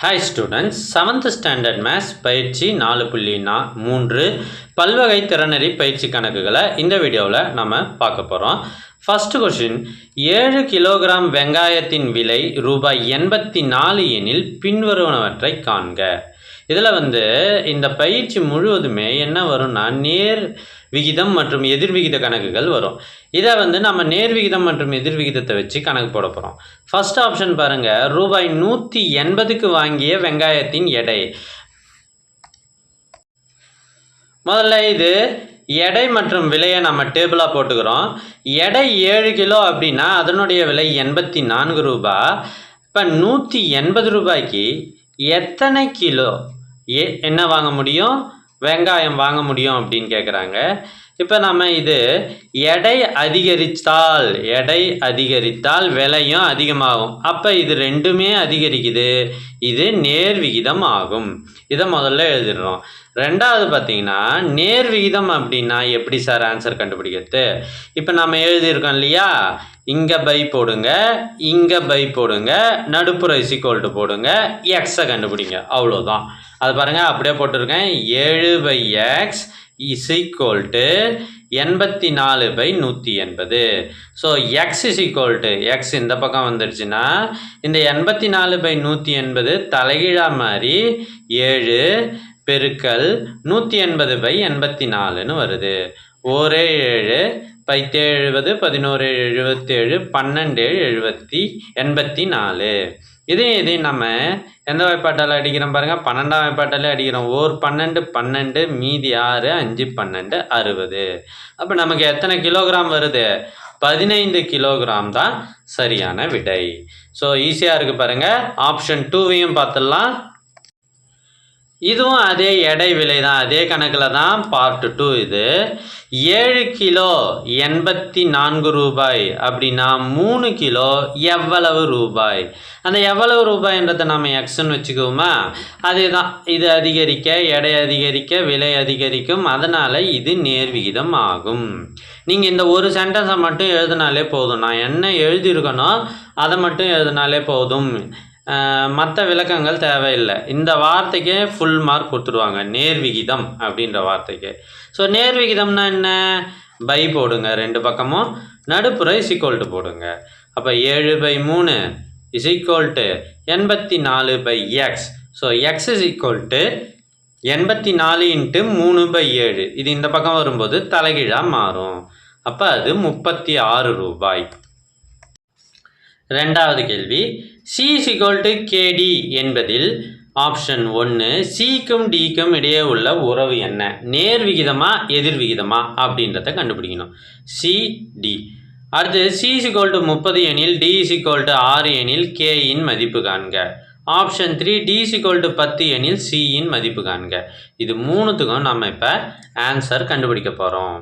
Hi students seventh standard maths பயிற்சி நாலு புள்ளி நா மூன்று பல்வகை திறனறி பயிற்சி கணக்குகளை இந்த வீடியோவில் நம்ம பார்க்க போகிறோம் ஃபஸ்ட்டு கொஷின் ஏழு கிலோகிராம் வெங்காயத்தின் விலை ரூபாய் எண்பத்தி நாலு எனில் பின்வருவனவற்றை காண்க. இதில் வந்து இந்த பயிற்சி முழுவதுமே என்ன வரும்னா நேர் விகிதம் மற்றும் எதிர்விகித கணக்குகள் வரும். இதை வந்து நம்ம நேர் விகிதம் மற்றும் எதிர் விகிதத்தை வச்சு கணக்கு போட போகிறோம் ஃபர்ஸ்ட் ஆப்ஷன் பாருங்கள் ரூபாய் நூற்றி எண்பதுக்கு வாங்கிய வெங்காயத்தின் எடை. முதல்ல இது எடை மற்றும் விலையை நம்ம டேபிளாக போட்டுக்கிறோம். எடை ஏழு கிலோ அப்படின்னா அதனுடைய விலை எண்பத்தி நான்கு ரூபாய் இப்போ நூற்றி எண்பது ரூபாய்க்கு எத்தனை கிலோ ஏ என்ன வாங்க முடியும்? வெங்காயம் வாங்க முடியும் அப்படின்னு கேட்குறாங்க இப்போ நம்ம இது எடை அதிகரித்தால் எடை அதிகரித்தால் விலையும் அதிகமாகும். அப்போ இது ரெண்டுமே அதிகரிக்குது. இது நேர் விகிதம் ஆகும். இதை முதல்ல எழுதிடுறோம். ரெண்டாவது பார்த்தீங்கன்னா நேர் விகிதம் அப்படின்னா எப்படி சார் ஆன்சர் கண்டுபிடிக்கிறது? இப்போ நம்ம எழுதியிருக்கோம் இல்லையா? இங்கே பை போடுங்க இங்கே பை போடுங்க நடுப்புற இசிக்கோல்ட்டு போடுங்க எக்ஸை கண்டுபிடிங்க. அவ்வளோதான் அது பாருங்கள் அப்படியே போட்டிருக்கேன். ஏழு by x is equal to எண்பத்தி நாலு பை நூற்றி எண்பது. So x is equal to x இந்த பக்கம் வந்துடுச்சுன்னா இந்த எண்பத்தி நாலு பை நூற்றி எண்பது தலைகீழாக மாதிரி ஏழு பெருக்கல் நூற்றி எண்பது பை எண்பத்தி நாலுன்னு வருது. ஒரே ஏழு பைத்தே எழுபது பதினோரு எழுபத்தேழு பன்னெண்டு எழுபத்தி எண்பத்தி நாலு இதையும் இதையும் நம்ம எந்த வாய்ப்பாட்டால் அடிக்கிறோம் பாருங்கள் பன்னெண்டாம் வாய்ப்பாட்டாலே அடிக்கிறோம். ஓர் பன்னெண்டு பன்னெண்டு மீதி ஆறு அஞ்சு பன்னெண்டு அறுபது. அப்போ நமக்கு எத்தனை கிலோகிராம் வருது? பதினைந்து கிலோகிராம் தான் சரியான விடை. ஸோ ஈஸியாக இருக்குது பாருங்கள் ஆப்ஷன் டூவையும் பார்த்துடலாம். இதுவும் அதே எடை விலை தான் அதே கணக்கில் தான் பார்ட் டூ இது. ஏழு கிலோ எண்பத்தி நான்கு ரூபாய் அப்படின்னா மூணு கிலோ எவ்வளவு ரூபாய்? அந்த எவ்வளவு ரூபாய்ன்றதை நம்ம எக்ஸ்ன்னு வச்சுக்குவோமா? அதே தான் இது அதிகரிக்க எடை அதிகரிக்க விலை அதிகரிக்கும் அதனால் இது நேர்விகிதம் ஆகும். நீங்கள் இந்த ஒரு சென்டென்ஸை மட்டும் எழுதினாலே போதும். நான் என்ன எழுதியிருக்கனோ அதை மட்டும் எழுதினாலே போதும். மற்ற விளக்கங்கள் தேவையில்லை. இந்த வார்த்தைக்கே ஃபுல் மார்க் கொடுத்துருவாங்க நேர்விகிதம் அப்படின்ற வார்த்தைக்கு. ஸோ நேர்விகிதம்னா என்ன? பை போடுங்க ரெண்டு பக்கமும். நடுப்புற இசிக்கோல்ட்டு போடுங்க. அப்போ ஏழு பை மூணு இஸ் எண்பத்தி நாலு by x so x is equal to எண்பத்தி நாலு இன்ட்டு மூணு பை ஏழு. இது இந்த பக்கம் வரும்போது தலைகீழாக மாறும். அப்போ அது முப்பத்தி ஆறு ரூபாய். ரெண்டாவது கேள்வி. சி சிகோல் டு கேடி என்பதில் ஆப்ஷன் ஒன்று சிக்கும் டிக்கும் இடையே உள்ள உறவு என்ன? நேர் விகிதமா எதிர் விகிதமா அப்படின்றத கண்டுபிடிக்கணும். சி டி அடுத்து சி சிகோல் டு முப்பது எனில் டி சிகோல் டு ஆறு எனில் கேயின் மதிப்பு காண்க. Option three d equal to பத்து எனில் சியின் மதிப்பு காண்க. இது மூணுத்துக்கும் நம்ம இப்போ ஆன்சர் கண்டுபிடிக்க போகிறோம்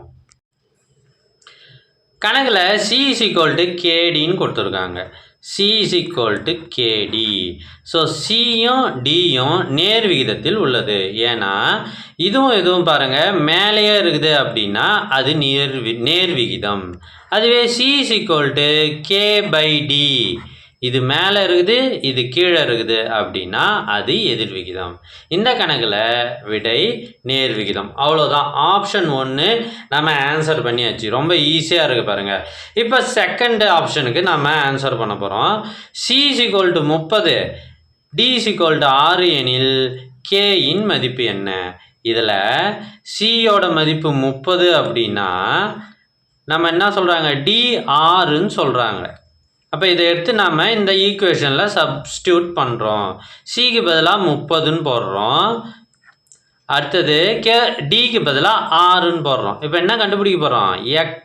கணக்கில் சி இஸ் டு கேடின்னு கொடுத்துருக்காங்க. C is equal to k d so சியும் டியும் நேர் விகிதத்தில் உள்ளது. ஏன்னா இதுவும் எதுவும் பாருங்கள் மேலேயே இருக்குது அப்படின்னா அது நேர் வி நேர் விகிதம். அதுவே c is equal to k by d இது மேலே இருக்குது இது கீழே இருக்குது அப்படின்னா அது எதிர் விகிதம். இந்த கணக்கில் விடை நேர் விகிதம். அவ்வளோதான் ஆப்ஷன் ஒன்று நம்ம ஆன்சர் பண்ணியாச்சு. ரொம்ப ஈஸியாக இருக்குது பாருங்கள் இப்போ செகண்ட் ஆப்ஷனுக்கு நம்ம ஆன்சர் பண்ண போகிறோம் சி சிக்வல் டு முப்பது. டி சிக்வல் டு ஆறு எனில் கேயின் மதிப்பு என்ன? இதில் சியோட மதிப்பு முப்பது அப்படின்னா நம்ம என்ன சொல்கிறாங்க டி ஆறுன்னு சொல்கிறாங்க அப்போ இதை எடுத்து நாம் இந்த ஈக்குவேஷனில் சப்ஸ்டியூட் பண்ணுறோம் சிக்கு பதிலாக முப்பதுன்னு போடுறோம். அடுத்தது கே டிக்கு பதிலாக ஆறுன்னு போடுறோம். இப்போ என்ன கண்டுபிடிக்க போகிறோம்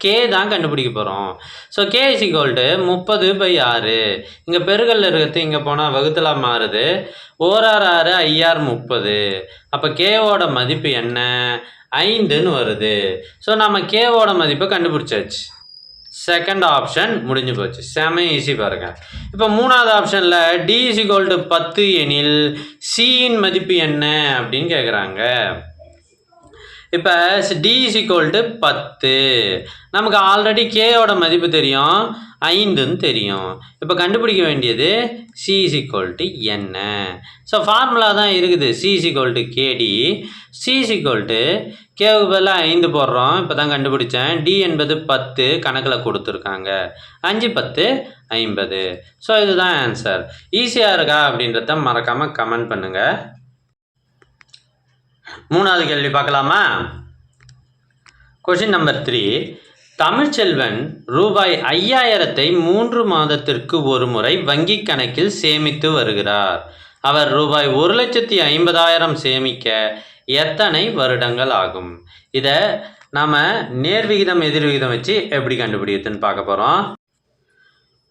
கே தான் கண்டுபிடிக்க போகிறோம் ஸோ கே கோல்டு முப்பது பை ஆறு. இங்கே பெருகல்ல இருக்கிறது இங்கே போனால் வகுத்தலாக மாறுது. ஓரார் ஆறு ஐஆர் முப்பது. அப்போ கேவோட மதிப்பு என்ன? ஐந்துன்னு வருது. ஸோ நம்ம கேவோட மதிப்பை கண்டுபிடிச்சாச்சு. செகண்ட் ஆப்ஷன் முடிஞ்சு போச்சு. செம ஈஸி பாருங்க. இப்போ மூணாவது ஆப்ஷனில் டி இசிகோல் டு பத்து எனில் சியின் மதிப்பு என்ன அப்படின்னு கேட்குறாங்க இப்போ டி இஸ் ஈக்குவல் டு பத்து. நமக்கு ஆல்ரெடி கேயோட மதிப்பு தெரியும். ஐந்துன்னு தெரியும். இப்போ கண்டுபிடிக்க வேண்டியது சி இஸ் ஈக்குவல் டு என்ன? ஸோ ஃபார்முலா தான் இருக்குது. C is equal to k d c is equal to கேவுக்கு பதிலாக ஐந்து போடுறோம். இப்போ தான் கண்டுபிடிச்சேன். டி என்பது பத்து கணக்கில் கொடுத்துருக்காங்க. அஞ்சு பத்து ஐம்பது. ஸோ இதுதான் ஆன்சர் ஈஸியாக இருக்கா அப்படின்றத மறக்காமல் கமெண்ட் பண்ணுங்கள் மூணாவது கேள்வி பார்க்கலாமா? கொஷின் நம்பர் த்ரீ தமிழ்ச்செல்வன் ரூபாய் ஐயாயிரத்தை மூன்று மாதத்திற்கு ஒரு முறை வங்கி கணக்கில் சேமித்து வருகிறார். அவர் ரூபாய் ஒரு லட்சத்தி ஐம்பதாயிரம் சேமிக்க எத்தனை வருடங்கள் ஆகும்? இதை நாம் நேர்விகிதம் எதிர்விகிதம் வச்சு எப்படி கண்டுபிடிக்கிறதுன்னு பார்க்க போகிறோம்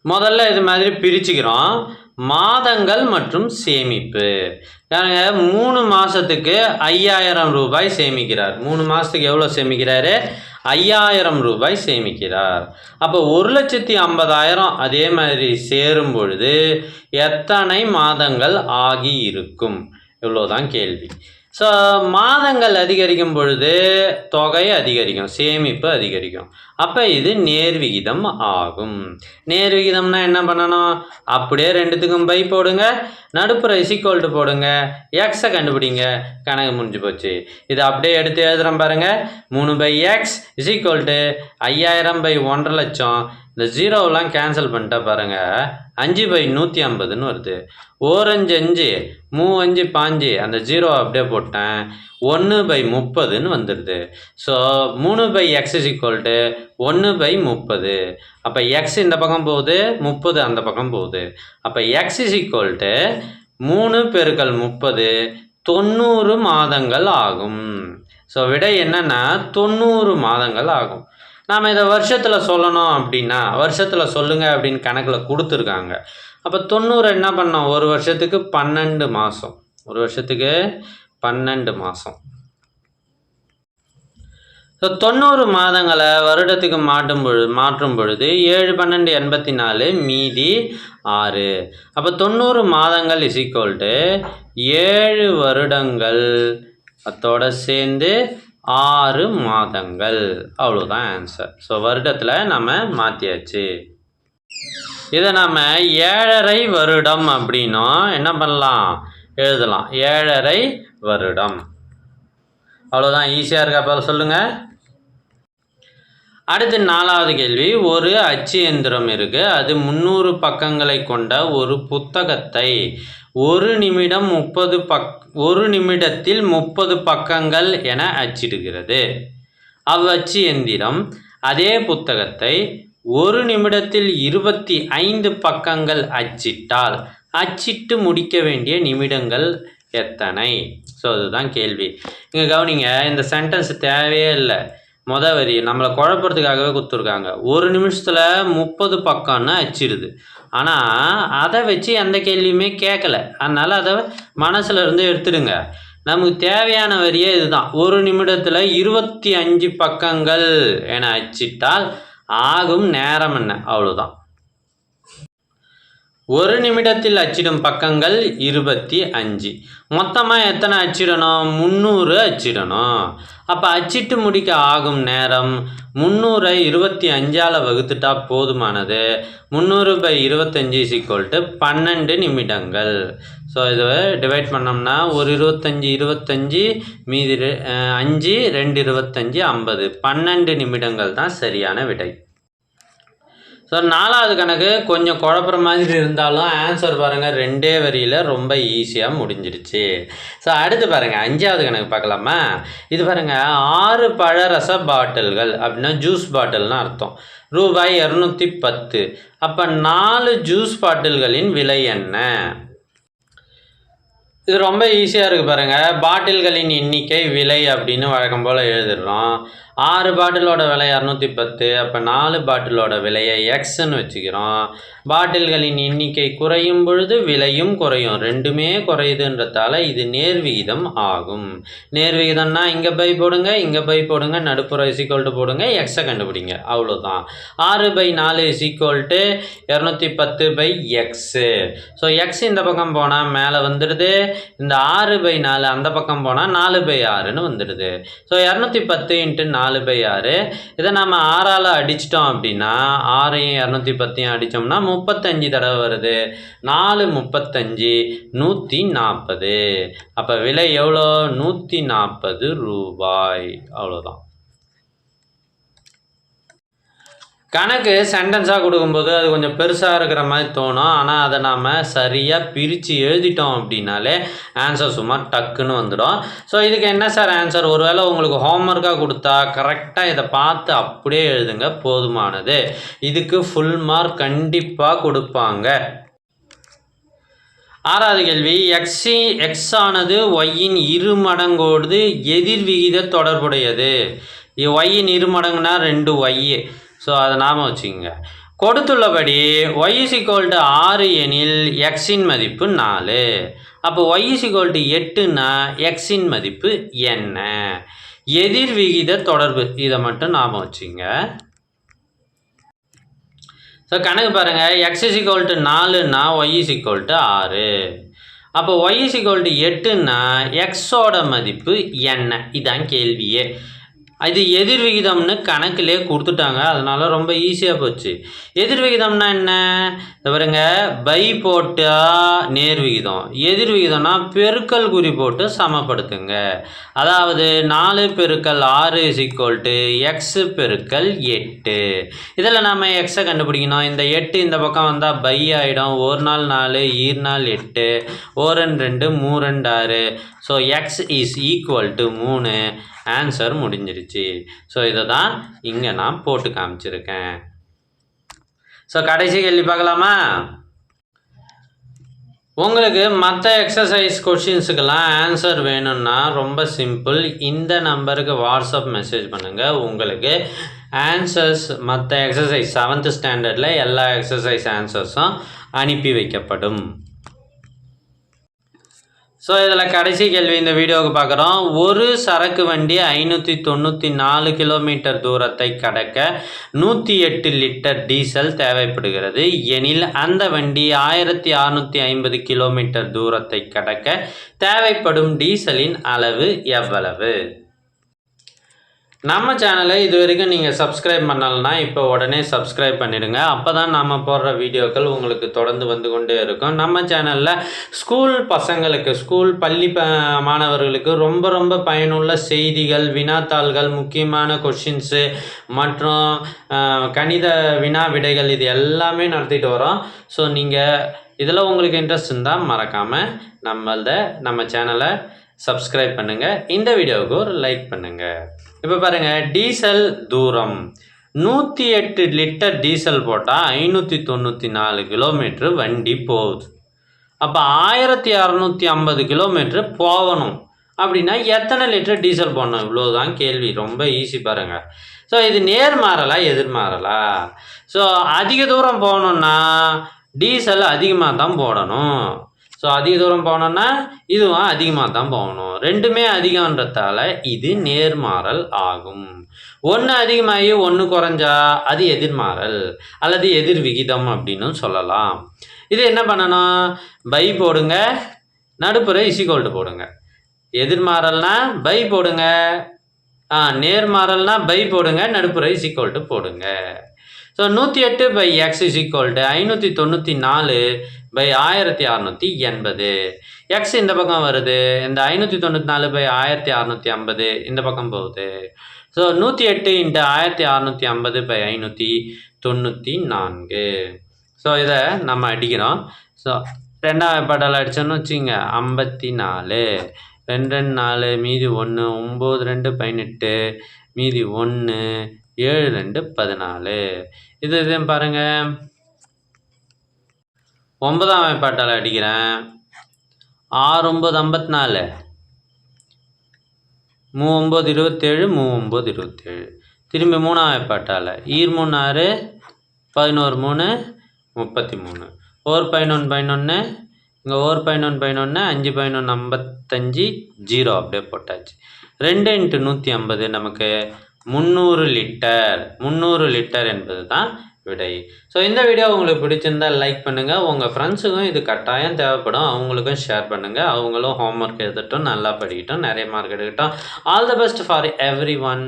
முதல்ல இது மாதிரி பிரிச்சுக்கிறோம். மாதங்கள் மற்றும் சேமிப்பு. மூணு மாதத்துக்கு ஐயாயிரம் ரூபாய் சேமிக்கிறார். மூணு மாதத்துக்கு எவ்வளோ சேமிக்கிறாரு? ஐயாயிரம் ரூபாய் சேமிக்கிறார். அப்போ ஒரு லட்சத்தி ஐம்பதாயிரம் அதே மாதிரி சேரும் பொழுது எத்தனை மாதங்கள் ஆகி இருக்கும்? இவ்வளோதான் கேள்வி. ஸோ மாதங்கள் அதிகரிக்கும் பொழுது தொகை அதிகரிக்கும் சேமிப்பு அதிகரிக்கும். அப்போ இது நேர்விகிதம் ஆகும். நேர்விகிதம்னா என்ன பண்ணணும்? அப்படியே ரெண்டுத்துக்கும் பை போடுங்க. நடுப்புற இசிக்கோல்ட்டு போடுங்க. எக்ஸை கண்டுபிடிங்க. கணக்கு முடிஞ்சு போச்சு. இது அப்படியே எடுத்து எழுதுகிறேன் பாருங்கள் மூணு பை எக்ஸ் இசிக்கோல்ட்டு ஐயாயிரம் பை ஒன்றரை லட்சம். இந்த ஜீரோவெலாம் கேன்சல் பண்ணிட்டா பாருங்கள் அஞ்சு பை நூற்றி ஐம்பதுன்னு வருது. ஓரஞ்சு அஞ்சு மூ அஞ்சு பாஞ்சு அந்த ஜீரோ அப்படியே போட்டேன். ஒன்று பை முப்பதுன்னு வந்துடுது ஸோ மூணு by x is equal to ஒன்று பை முப்பது. அப்போ எக்ஸ் இந்த பக்கம் போகுது முப்பது அந்த பக்கம் போகுது. அப்போ எக்ஸ் இஸ் ஈக்குவல்ட்டு மூணு பெருக்கல் முப்பது தொண்ணூறு மாதங்கள் ஆகும். ஸோ விடை என்னென்னா தொண்ணூறு மாதங்கள் ஆகும். நாம் இதை வருஷத்தில் சொல்லணும் அப்படின்னா வருஷத்தில் சொல்லுங்கள் அப்படின்னு கணக்கில் கொடுத்துருக்காங்க. அப்போ தொண்ணூறு என்ன பண்ணோம்? ஒரு வருஷத்துக்கு பன்னெண்டு மாதம் ஒரு வருஷத்துக்கு பன்னெண்டு மாதம் ஸோ தொண்ணூறு மாதங்களை வருடத்துக்கு மாட்டும் பொழுது மாற்றும் பொழுது ஏழு பன்னெண்டு எண்பத்தி நாலு மீதி ஆறு. அப்போ தொண்ணூறு மாதங்கள் இஸ் ஏழு வருடங்கள் அத்தோட சேர்ந்து ஆறு மாதங்கள். அவ்வளோதான் ஆன்சர் ஸோ வருடத்தில் நம்ம மாற்றியாச்சு இதை நம்ம ஏழரை வருடம் அப்படின்னும் என்ன பண்ணலாம்? எழுதலாம். ஏழரை வருடம். அவ்வளோதான் ஈஸியாக இருக்கா அப்போ சொல்லுங்கள் அடுத்து நாலாவது கேள்வி. ஒரு அச்சு எந்திரம் இருக்குது அது முந்நூறு பக்கங்களை கொண்ட ஒரு புத்தகத்தை ஒரு நிமிடம் முப்பது பக் ஒரு நிமிடத்தில் முப்பது பக்கங்கள் என அச்சிடுகிறது. அவ்வச்சு எந்திரம் அதே புத்தகத்தை ஒரு நிமிடத்தில் இருபத்தி ஐந்து பக்கங்கள் அச்சிட்டால் அச்சிட்டு முடிக்க வேண்டிய நிமிடங்கள் எத்தனை? ஸோ அதுதான் கேள்வி. இங்கே கவனிங்க இந்த சென்டென்ஸ் தேவையே இல்லை. மொத வரி. நம்மளை குழப்பறதுக்காகவே கொடுத்துருக்காங்க. ஒரு நிமிஷத்தில் முப்பது பக்கம்னு அச்சிடுது. ஆனால் அதை வச்சு எந்த கேள்வியுமே கேட்கல அதனால் அதை மனசில் இருந்து எடுத்துடுங்க. நமக்கு தேவையான வரியே இதுதான். ஒரு நிமிடத்தில் இருபத்தி அஞ்சு பக்கங்கள் என அச்சிட்டால் ஆகும் நேரம் என்ன? அவ்வளோதான் ஒரு நிமிடத்தில் அச்சிடும் பக்கங்கள் இருபத்தி அஞ்சு. மொத்தமாக எத்தனை அச்சிடணும்? முந்நூறு அச்சிடணும். அப்போ அச்சிட்டு முடிக்க ஆகும் நேரம் முந்நூறை இருபத்தி அஞ்சால் வகுத்துட்டா போதுமானது. முந்நூறு பை இருபத்தஞ்சி சிக்கோல்ட்டு பன்னெண்டு நிமிடங்கள். ஸோ இதை டிவைட் பண்ணோம்னா ஒரு இருபத்தஞ்சி இருபத்தஞ்சி மீதி அஞ்சு ரெண்டு இருபத்தஞ்சி ஐம்பது. பன்னெண்டு நிமிடங்கள் தான் சரியான விடை. ஸோ நாலாவது கணக்கு கொஞ்சம் குழப்புற மாதிரி இருந்தாலும் ஆன்சர் பாருங்கள் ரெண்டே வரியில் ரொம்ப ஈஸியாக முடிஞ்சிடுச்சு. ஸோ அடுத்து பாருங்கள் அஞ்சாவது கணக்கு பார்க்கலாமா? இது பாருங்கள் ஆறு பழரச பாட்டில்கள் அப்படின்னா ஜூஸ் பாட்டில்னு அர்த்தம். ரூபாய் இரநூத்தி பத்து. அப்போ நாலு ஜூஸ் பாட்டில்களின் விலை என்ன? இது ரொம்ப ஈஸியாக இருக்குது பாருங்கள் பாட்டில்களின் எண்ணிக்கை விலை அப்படின்னு வழக்கம் போல் எழுதிடுறோம். ஆறு பாட்டிலோட விலை இரநூத்தி பத்து அப்போ நாலு பாட்டிலோட விலையை எக்ஸ்ன்னு வச்சுக்கிறோம். பாட்டில்களின் எண்ணிக்கை குறையும் பொழுது விலையும் குறையும். ரெண்டுமே குறையுதுன்றதால இது நேர்விகிதம் ஆகும். நேர்விகிதம்னா இங்கே பை போடுங்க இங்கே பை போடுங்க நடுப்புற இசிக்கோல்ட்டு போடுங்க எக்ஸை கண்டுபிடிங்க. அவ்வளோதான் ஆறு பை நாலு இசிக்கோல்ட்டு இரநூத்தி பத்து பை எக்ஸு ஸோ எக்ஸ் இந்த பக்கம் போனால் மேலே வந்துடுது இந்த ஆறு பை நாலு அந்த பக்கம் போனால் நாலு பை ஆறுன்னு வந்துடுது ஸோ இரநூத்தி பத்து இன்ட்டு நாலு நாலு பை ஆறு. இதை நம்ம ஆறால் அடிச்சிட்டோம் அப்படின்னா ஆறையும் இரநூத்தி பத்தையும் அடித்தோம்னா முப்பத்தஞ்சு தடவை வருது. நாலு முப்பத்தஞ்சு நூற்றி நாற்பது அப்போ விலை எவ்வளோ? நூற்றி நாற்பது ரூபாய். அவ்வளோதான். கணக்கு சென்டென்ஸாக கொடுக்கும்போது அது கொஞ்சம் பெருசாக இருக்கிற மாதிரி தோணும். ஆனால் அதை நாம் சரியாக பிரித்து எழுதிட்டோம் அப்படின்னாலே ஆன்சர் சும்மா டக்குன்னு வந்துடும். ஸோ இதுக்கு என்ன சார் ஆன்சர் ஒருவேளை உங்களுக்கு ஹோம்ஒர்க்காக கொடுத்தா கரெக்டாக இதை பார்த்து அப்படியே எழுதுங்க போதுமானது. இதுக்கு ஃபுல் மார்க் கண்டிப்பாக கொடுப்பாங்க. ஆறாவது கேள்வி. எக்ஸி எக்ஸ் ஆனது ஒய்யின் இரு மடங்கோடு எதிர்விகித தொடர்புடையது. ஒய்யின் இரு மடங்குனா ரெண்டு ஒய்யு ஸோ அதை ஞாபகம் வச்சுக்கோங்க. கொடுத்துள்ளபடி ஒய் இஸ் டு ஆறு எனில் எக்ஸின் மதிப்பு நாலு. அப்போ ஒய் இஸ் டு எட்டுனா எக்ஸின் மதிப்பு என்ன? எதிர் விகித தொடர்பு. இதை மட்டும் ஞாபகம் வச்சுங்க ஸோ கணக்கு பாருங்கள் எக்ஸ் இஸ் டு நாலுன்னா ஒய் இஸ் டு ஆறு. அப்போ ஒய் இஸ் டு எட்டுன்னா எக்ஸோட மதிப்பு என்ன? இதுதான் கேள்வியே. இது எதிர் விகிதம்னு கணக்கிலே கொடுத்துட்டாங்க. அதனால் ரொம்ப ஈஸியாக போச்சு. எதிர் விகிதம்னா என்ன? பாருங்க. பை போட்டால் நேர் விகிதம். எதிர் விகிதம்னா பெருக்கல் குறி போட்டு சமப்படுத்துங்க. அதாவது நாலு பெருக்கல் ஆறு இஸ் ஈக்குவல் டு எக்ஸ் பெருக்கல் எட்டு. இதில் நம்ம எக்ஸை கண்டுபிடிக்கணும். இந்த எட்டு இந்த பக்கம் வந்தால் பை ஆகிடும் ஒரு நாள் நாலு ஈர் நாள் எட்டு. ஓரன் ரெண்டு மூரெண்டு ஆறு. So x is equal to மூணு. ஆன்சர் முடிஞ்சிருச்சு. ஸோ இதை தான் இங்கே நான் போட்டு காமிச்சிருக்கேன். ஸோ கடைசி கேள்வி பார்க்கலாமா? உங்களுக்கு மற்ற எக்ஸசைஸ் கொஷின்ஸுக்கெல்லாம் ஆன்சர் வேணும்னா ரொம்ப சிம்பிள் இந்த நம்பருக்கு வாட்ஸ்அப் மெசேஜ் பண்ணுங்கள் உங்களுக்கு ஆன்சர்ஸ் மற்ற எக்ஸசைஸ் செவன்த் ஸ்டாண்டர்டில் எல்லா எக்ஸசைஸ் ஆன்சர்ஸும் அனுப்பி வைக்கப்படும். ஸோ இதில் கடைசி கேள்வி இந்த வீடியோவுக்கு பார்க்குறோம். ஒரு சரக்கு வண்டி ஐநூற்றி தொண்ணூற்றி நாலு கிலோமீட்டர் தூரத்தை கடக்க நூற்றி எட்டு லிட்டர் டீசல் தேவைப்படுகிறது. எனில் அந்த வண்டி ஆயிரத்தி அறநூற்றி ஐம்பது கிலோமீட்டர் தூரத்தை கடக்க தேவைப்படும் டீசலின் அளவு எவ்வளவு? நம்ம சேனலை இது வரைக்கும் நீங்கள் சப்ஸ்கிரைப் பண்ணலைன்னா இப்போ உடனே சப்ஸ்கிரைப் பண்ணிடுங்க. அப்போ தான் நம்ம போடுற வீடியோக்கள் உங்களுக்கு தொடர்ந்து வந்து கொண்டே இருக்கும். நம்ம சேனலில் ஸ்கூல் பசங்களுக்கு ஸ்கூல் பள்ளி ப மாணவர்களுக்கு ரொம்ப ரொம்ப பயனுள்ள செய்திகள் வினாத்தாள்கள் முக்கியமான கொஷின்ஸு மற்றும் கணித வினா விடைகள் இது எல்லாமே நடத்திட்டு வரோம். ஸோ நீங்கள் இதில் உங்களுக்கு இன்ட்ரெஸ்ட் இருந்தால் மறக்காமல் நம்மளத நம்ம சேனலை சப்ஸ்கிரைப் பண்ணுங்கள் இந்த வீடியோவுக்கு ஒரு லைக் பண்ணுங்கள் இப்போ பாருங்கள் டீசல் தூரம். நூற்றி எட்டு லிட்டர் டீசல் போட்டால் ஐநூற்றி தொண்ணூற்றி நாலு கிலோமீட்ரு வண்டி போகுது. அப்போ ஆயிரத்தி அறநூற்றி ஐம்பது கிலோமீட்ரு போகணும். அப்படின்னா எத்தனை லிட்டர் டீசல் போடணும்? இவ்வளோதான் கேள்வி. ரொம்ப ஈஸி பாருங்கள் ஸோ இது நேர்மாறலா எதிர்மாறலா? ஸோ அதிக தூரம் போகணுன்னா டீசல் அதிகமாக தான் போடணும். ஸோ அதிக தூரம் போனோன்னா இதுவும் அதிகமாக தான் போகணும். ரெண்டுமே அதிகன்றதால இது நேர்மாறல் ஆகும். ஒன்று அதிகமாகி ஒன்று குறைஞ்சா அது எதிர்மாறல் அல்லது எதிர் விகிதம் அப்படின்னு சொல்லலாம். இது என்ன பண்ணணும்? பை போடுங்க. நடுப்புற இசிகோல்டு போடுங்க. எதிர்மாறல்னா பை போடுங்க. ஆ நேர்மாறல்னா பை போடுங்க. நடுப்புற இசிகோல்டு போடுங்க. ஸோ நூற்றி எட்டு பை எக்ஸ் இசிகோல்டு ஐநூற்றி தொண்ணூற்றி நாலு. பை ஆயிரத்தி அறநூற்றி எண்பது. எக்ஸ் இந்த பக்கம் வருது இந்த ஐநூற்றி தொண்ணூற்றி நாலு பை ஆயிரத்தி அறநூற்றி ஐம்பது இந்த பக்கம் போகுது. ஸோ நூற்றி எட்டு இன்ட்டு ஆயிரத்தி அறநூற்றி ஐம்பது பை ஐநூற்றி தொண்ணூற்றி நான்கு. ஸோ இதை நம்ம அடிக்கிறோம். ஸோ ரெண்டாவது படல் அடித்தோன்னு வச்சுங்க ஐம்பத்தி நாலு. ரெண்டு ரெண்டு நாலு மீதி ஒன்று ஒம்பது ரெண்டு பதினெட்டு. மீதி ஒன்று ஏழு ரெண்டு பதினாலு. இது இதையும் பாருங்கள் ஒன்பதாம் வாய்ப்பாட்டால் அடிக்கிறேன். ஆறு ஒம்பது ஐம்பத்தி நாலு. மூ ஒம்பது இருபத்தேழு மூ ஒம்பது இருபத்தேழு. திரும்பி மூணாம் பாட்டால் ஈர் மூணு ஆறு பதினோரு மூணு முப்பத்தி மூணு. ஓர் பதினொன்று பதினொன்று. இங்கே ஓர் பதினொன்று பதினொன்று அஞ்சு பதினொன்று ஐம்பத்தஞ்சு ஜீரோ அப்படியே போட்டாச்சு. ரெண்டு இன்ட்டு நூற்றி ஐம்பது நமக்கு முந்நூறு லிட்டர் முந்நூறு லிட்டர் என்பது தான் விடை. ஸோ இந்த வீடியோ உங்களுக்கு பிடிச்சிருந்தா லைக் பண்ணுங்கள் உங்கள் ஃப்ரெண்ட்ஸுக்கும் இது கட்டாயம் தேவைப்படும். அவங்களுக்கும் ஷேர் பண்ணுங்கள் அவங்களும் ஹோம்ஒர்க் எழுதட்டும் நல்லா படிக்கட்டும் நிறைய மார்க் எடுக்கட்டும். All the best for everyone